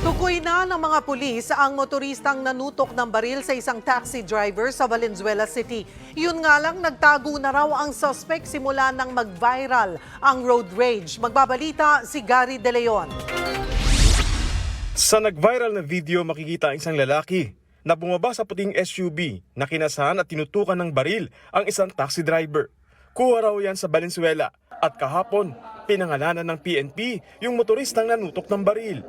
Tukoy na ng mga pulis ang motoristang nanutok ng baril sa isang taxi driver sa Valenzuela City. Yun nga lang, nagtago na raw ang suspect simula nang mag-viral ang road rage. Magbabalita si Gary De Leon. Sa nag-viral na video makikita ang isang lalaki na bumaba sa puting SUV na kinasahan at tinutukan ng baril ang isang taxi driver. Kuha raw yan sa Valenzuela at kahapon pinangalanan ng PNP yung motoristang nanutok ng baril.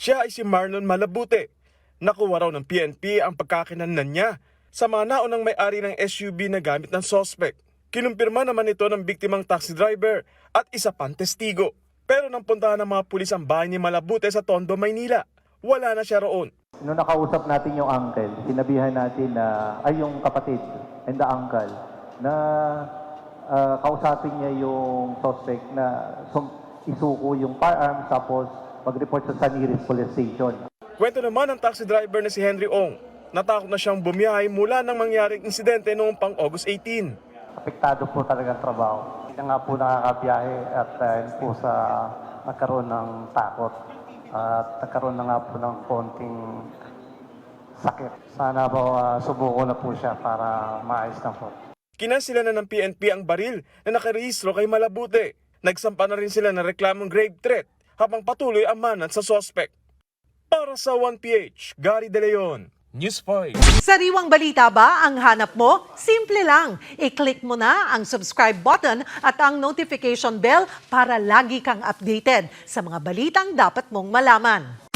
Siya ay si Marlon Malabute. Nakuha raw ng PNP ang pagkakinanlan niya sa mga naunang may-ari ng SUV na gamit ng suspect. Kinumpirma naman ito ng biktimang taxi driver at isa pang testigo. Pero nang puntahan ng mga pulis ang bahay ni Malabute sa Tondo, Maynila, wala na siya roon. Nung nakausap natin yung uncle, sinabihan natin na, ay yung kapatid and the uncle, na ah, kausapin niya yung suspect na sum- isuko yung firearms tapos mag-report sa San Iris Police Station. Kwento naman ng taxi driver na si Henry Ong. Natakot na siyang bumiyahe mula nang mangyaring insidente noong pang August 18. Apektado po talaga ang trabaho. Hindi nga po nakakabiyahe at dahil po sa nagkaroon ng takot at nagkaroon na nga po ng konting sakit. Sana po ah, subuko na po siya para maayos na po. Kinansila na ng PNP ang baril na nakarehistro kay Malabute. Nagsampa na rin sila ng reklamong grave threat habang patuloy ang manat sa suspect. Para sa 1PH, Gary De Leon, News 5. Sariwang balita ba ang hanap mo? Simple lang. I-click mo na ang subscribe button at ang notification bell para lagi kang updated sa mga balitang dapat mong malaman.